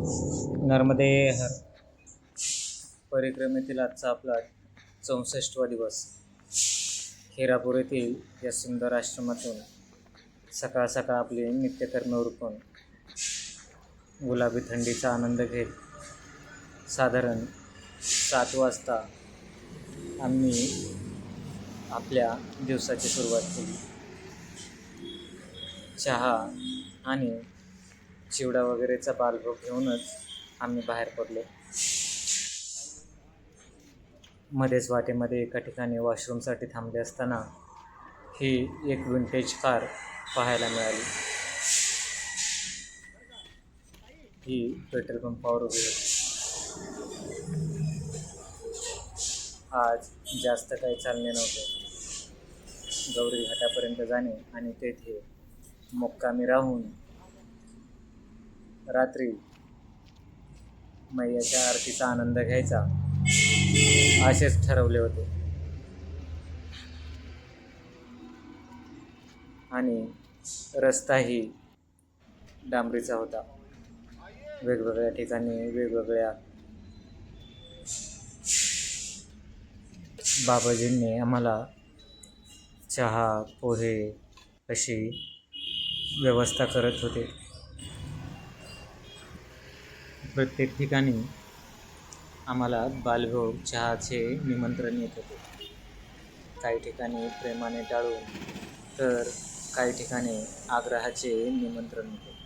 नर्मदे हर परिक्रमेतील आजचा आपला चौसष्टवा दिवस. खेरापूर येथील या सुंदर आश्रमातून सकाळ सकाळ आपले नित्यकर्म उरकून गुलाबी थंडीचा आनंद घेत साधारण सात वाजता आम्ही आपल्या दिवसाची सुरुवात केली. चहा आणि चिवडा वगैरेचा बालभोग घेऊनच आम्ही बाहेर पडलो. मध्येच वाटेमध्ये एका ठिकाणी वॉशरूमसाठी थांबले असताना ही एक विंटेज कार पाहायला मिळाली. ही पेट्रोल पंपावर उभी होती. आज जास्त काही चालणे नव्हते. गौरी घाटापर्यंत जाणे आणि तेथे मुक्कामी राहून रात्री मैयाच्या आरतीचा आनंद घ्यायचा असेच ठरवले होते. आणि रस्ताही डांबरीचा होता. वेगवेगळ्या ठिकाणी वेगवेगळ्या बाबाजींनी आम्हाला चहा पोहे अशी व्यवस्था करत होते. प्रत्येक ठिकाणी आम्हाला बालभोग चहाचे निमंत्रण येत होते. काही ठिकाणी प्रेमाने टाळून तर काही ठिकाणी आग्रहाचे निमंत्रण होते.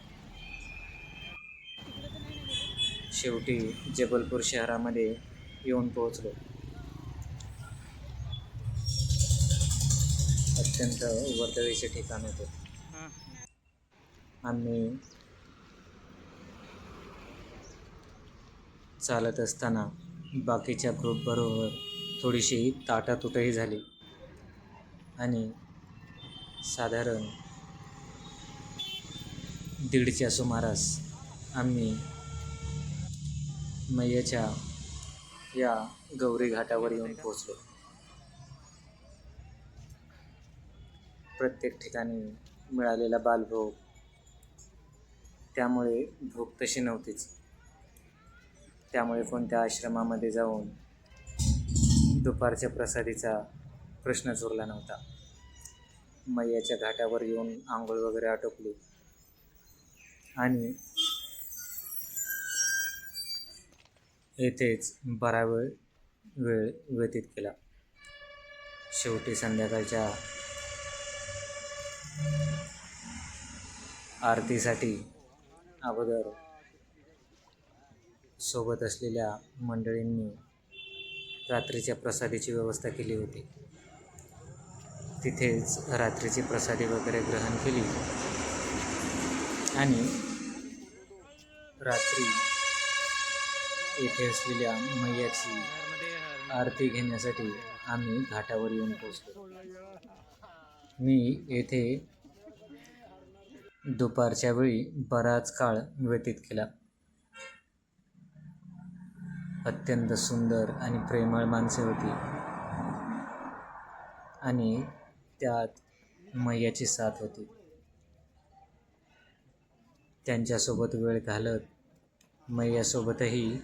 शेवटी जबलपूर शहरामध्ये येऊन पोहोचलो. अत्यंत वर्दळीचे ठिकाण होते. आम्ही चालत असताना बाकीच्या ग्रुपबरोबर थोडीशी ताटातुटही झाली. आणि साधारण दीडच्या सुमारास आम्ही मैयाच्या या गौरी घाटावर येऊन पोहोचलो. प्रत्येक ठिकाणी मिळालेला बालभोग त्यामुळे भूक तशी नव्हतीच. त्यामुळे कोणत्या आश्रमामध्ये जाऊन दुपारच्या प्रसादीचा प्रश्नच उरला नव्हता. मैयाच्या घाटावर येऊन आंघोळ वगैरे आटोपली. आणि येथेच बरा वेळ वेळ व्यतीत केला. शेवटी संध्याकाळच्या आरतीसाठी अगोदर सोबत असलेल्या मंडळींनी रात्रीच्या प्रसादीची व्यवस्था केली होती. तिथेच रात्रीची प्रसादी वगैरे ग्रहण केली. आणि रात्री येथे असलेल्या मैयाची आरती घेण्यासाठी आम्ही घाटावर येऊन पोचलो मी येथे दुपारच्या वेळी बराच काळ व्यतीत केला. अत्यंत सुंदर आणि प्रेमळ माणसे होती. आणि त्यात मैयाची साथ होती. त्यांच्यासोबत वेळ घालत मैयासोबतही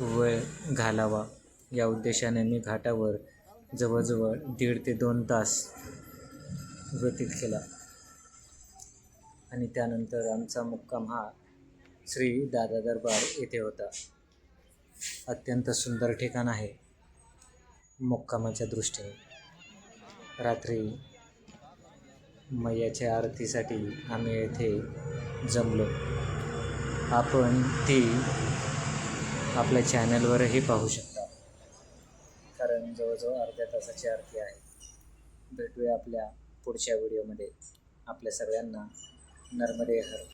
वेळ घालावा. या उद्देशाने मी घाटावर जवळजवळ दीड ते दोन तास व्यतीत केला. आणि त्यानंतर आमचा मुक्काम हा श्री दादा दरबार येथे होता. अत्यंत सुंदर ठिकाण आहे. मुक्कामाच्या दृष्टीने. रात्री मैयाच्या आरतीसाठी आम्ही येथे जमलो. आपण ती आपल्या चॅनलवरही पाहू शकता. कारण जवळजवळ अर्ध्या तासाची आरती आहे. भेटूया आपल्या पुढच्या व्हिडिओमध्ये. आपल्या सगळ्यांना नर्मदे हर.